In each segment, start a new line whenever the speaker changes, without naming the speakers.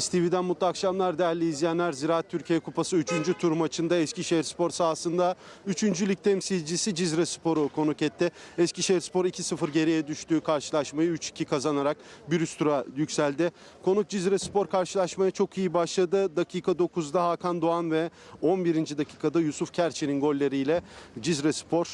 STV'den mutlu akşamlar değerli izleyenler. Ziraat Türkiye Kupası 3. tur maçında Eskişehir Spor sahasında 3. lig temsilcisi Cizre Spor'u konuk etti. Eskişehir Spor 2-0 geriye düştüğü karşılaşmayı 3-2 kazanarak bir üst tura yükseldi. Konuk Cizre Spor karşılaşmaya çok iyi başladı. Dakika 9'da Hakan Doğan ve 11. dakikada Yusuf Kerçe'nin golleriyle Cizre Spor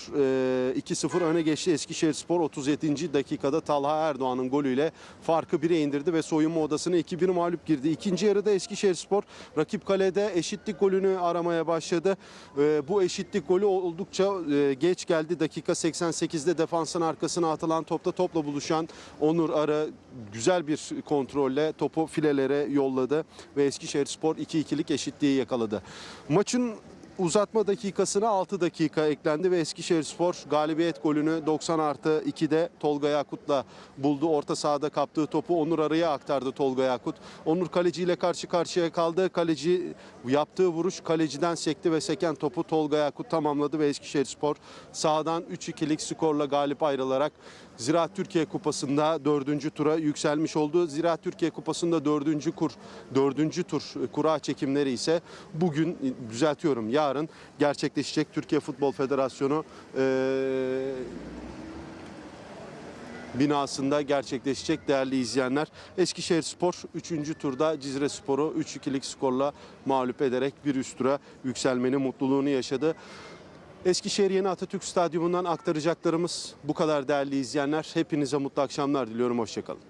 e, 2-0 öne geçti. Eskişehir Spor 37. dakikada Talha Erdoğan'ın golüyle farkı 1'e indirdi ve soyunma odasına 2-1 mağlup girdi. İkinci yarıda Eskişehir Spor rakip kalede eşitlik golünü aramaya başladı. E, bu eşitlik golü oldukça e, geç geldi. Dakika 88'de defansın arkasına atılan topta topla buluşan Onur Ara güzel bir kontrolle topu filelere yolladı ve Eskişehir Spor 2-2'lik eşitliği yakaladı. Maçın Uzatma dakikasına 6 dakika eklendi ve Eskişehir Spor galibiyet golünü 90 artı 2'de Tolga Yakut'la buldu. Orta sahada kaptığı topu Onur Arı'ya aktardı Tolga Yakut. Onur kaleci ile karşı karşıya kaldı. Kaleci yaptığı vuruş kaleciden sekti ve seken topu Tolga Yakut tamamladı ve Eskişehir Spor sahadan 3-2'lik skorla galip ayrılarak Ziraat Türkiye Kupası'nda dördüncü tura yükselmiş oldu. Ziraat Türkiye Kupası'nda dördüncü kur, dördüncü tur kura çekimleri ise bugün düzeltiyorum yarın gerçekleşecek Türkiye Futbol Federasyonu eee binasında gerçekleşecek değerli izleyenler. Eskişehir Spor 3. turda Cizre Spor'u 3-2'lik skorla mağlup ederek bir üst tura yükselmenin mutluluğunu yaşadı. Eskişehir Yeni Atatürk Stadyumu'ndan aktaracaklarımız bu kadar değerli izleyenler. Hepinize mutlu akşamlar diliyorum. Hoşçakalın.